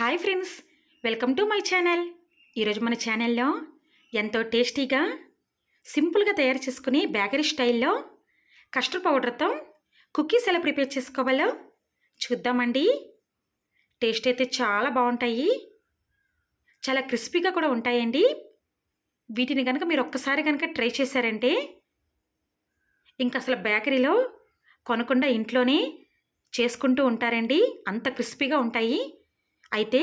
Hi friends welcome to my channel. ఈరోజు మన ఛానల్లో ఎంతో టేస్టీగా సింపుల్గా తయారు చేసుకునే బేకరీ స్టైల్లో కస్టర్డ్ పౌడర్తో కుకీస్ ఎలా ప్రిపేర్ చేసుకోవాలో చూద్దామండి. టేస్ట్ అయితే చాలా బాగుంటాయి. చాలా క్రిస్పీగా కూడా ఉంటాయండి. వీటిని కనుక మీరు ఒక్కసారి కనుక ట్రై చేశారంటే ఇంకా అసలు బేకరీలో కొనకుండా ఇంట్లోనే చేసుకుంటూ ఉంటారండి. అంత క్రిస్పీగా ఉంటాయి. అయితే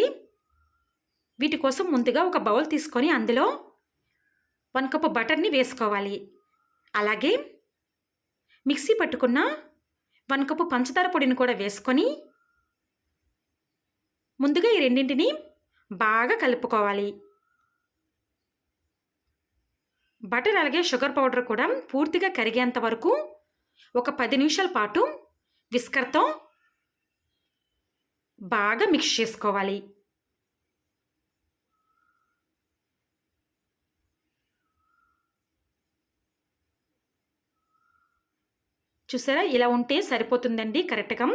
వీటి కోసం ముందుగా ఒక బౌల్ తీసుకొని అందులో వన్ కప్ బటర్ని వేసుకోవాలి. అలాగే మిక్సీ పట్టుకున్న వన్ కప్పు పంచదార పొడిని కూడా వేసుకొని ముందుగా ఈ రెండింటిని బాగా కలుపుకోవాలి. బటర్ అలాగే షుగర్ పౌడర్ కూడా పూర్తిగా కరిగేంత వరకు ఒక పది నిమిషాల పాటు విస్కర్తో బాగా మిక్స్ చేసుకోవాలి. చూసారా? ఇలా ఉంటే సరిపోతుందండి కరెక్ట్గా.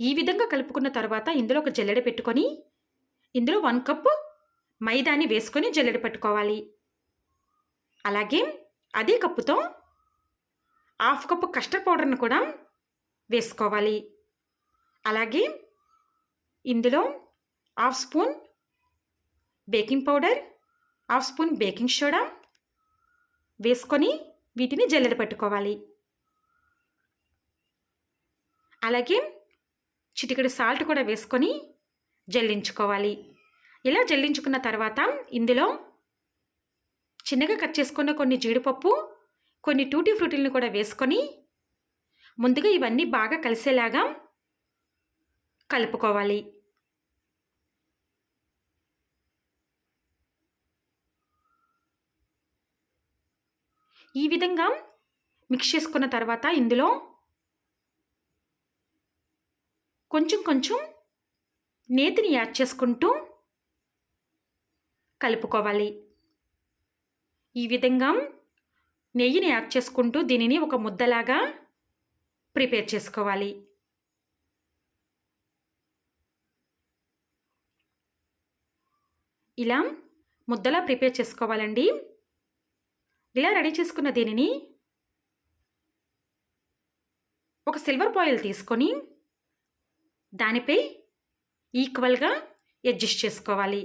ఈ విధంగా కలుపుకున్న తర్వాత ఇందులో ఒక జల్లెడ పెట్టుకొని ఇందులో వన్ కప్ మైదాని వేసుకొని జల్లెడ పెట్టుకోవాలి. అలాగే అదే కప్పుతో హాఫ్ కప్పు కస్టర్డ్ పౌడర్ని కూడా వేసుకోవాలి. అలాగే ఇందులో half spoon baking powder half spoon baking soda వేసుకొని వీటిని జల్లెడ పెట్టుకోవాలి. అలాగే చిటికెడు సాల్ట్ కూడా వేసుకొని జల్లించుకోవాలి. ఇలా జల్లించుకున్న తర్వాత ఇందులో చిన్నగా కట్ చేసుకున్న కొన్ని జీడిపప్పు కొన్ని టూటీ ఫ్రూటీలను కూడా వేసుకొని ముందుగా ఇవన్నీ బాగా కలిసేలాగా కలుపుకోవాలి. ఈ విధంగా మిక్స్ చేసుకున్న తర్వాత ఇందులో కొంచెం కొంచెం నేతిని యాడ్ చేసుకుంటూ కలుపుకోవాలి. ఈ విధంగా నెయ్యిని యాడ్ చేసుకుంటూ దీనిని ఒక ముద్దలాగా ప్రిపేర్ చేసుకోవాలి. ఇలా ముద్దలా ప్రిపేర్ చేసుకోవాలండి. ఇలా రెడీ చేసుకున్న దీనిని ఒక సిల్వర్ పాయిల్ తీసుకొని దానిపై ఈక్వల్గా అడ్జస్ట్ చేసుకోవాలి.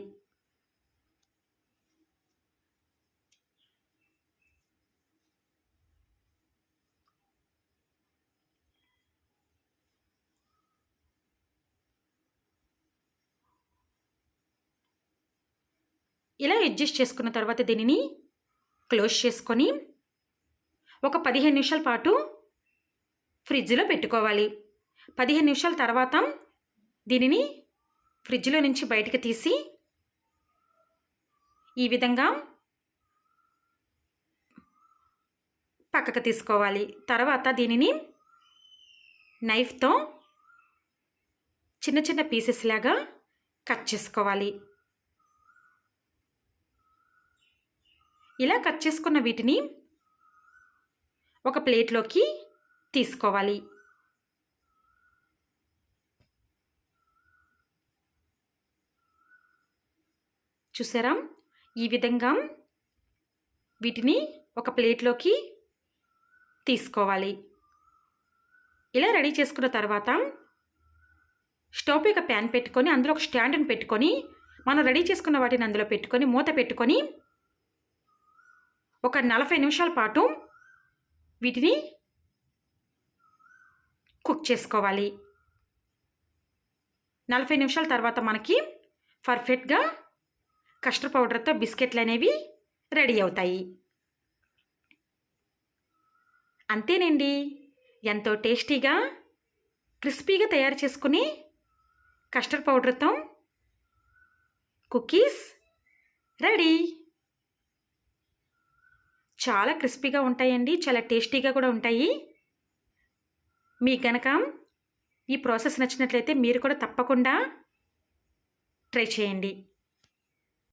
ఇలా అడ్జస్ట్ చేసుకున్న తర్వాత దీనిని క్లోజ్ చేసుకొని ఒక పదిహేను నిమిషాల పాటు ఫ్రిడ్జ్లో పెట్టుకోవాలి. పదిహేను నిమిషాల తర్వాత దీనిని ఫ్రిడ్జ్లో నుంచి బయటకు తీసి ఈ విధంగా పక్కకు తీసుకోవాలి. తర్వాత దీనిని నైఫ్తో చిన్న చిన్న పీసెస్ లాగా కట్ చేసుకోవాలి. ఇలా కట్ చేసుకున్న వీటిని ఒక ప్లేట్లోకి తీసుకోవాలి. చూసారా? ఈ విధంగా వీటిని ఒక ప్లేట్లోకి తీసుకోవాలి. ఇలా రెడీ చేసుకున్న తర్వాత స్టవ్ ఒక ప్యాన్ పెట్టుకొని అందులో ఒక స్టాండ్ని పెట్టుకొని మనం రెడీ చేసుకున్న వాటిని అందులో పెట్టుకొని మూత పెట్టుకొని ఒక నలభై నిమిషాల పాటు వీటిని కుక్ చేసుకోవాలి. నలభై నిమిషాల తర్వాత మనకి పర్ఫెక్ట్గా కస్టర్డ్ పౌడర్తో బిస్కెట్లు అనేవి రెడీ అవుతాయి. అంతేనండి. ఎంతో టేస్టీగా క్రిస్పీగా తయారు చేసుకుని కస్టర్డ్ పౌడర్తో కుకీస్ రెడీ. చాలా క్రిస్పీగా ఉంటాయండి చాలా టేస్టీగా కూడా ఉంటాయి. మీకు గనక ఈ ప్రాసెస్ నచ్చినట్లయితే మీరు కూడా తప్పకుండా ట్రై చేయండి.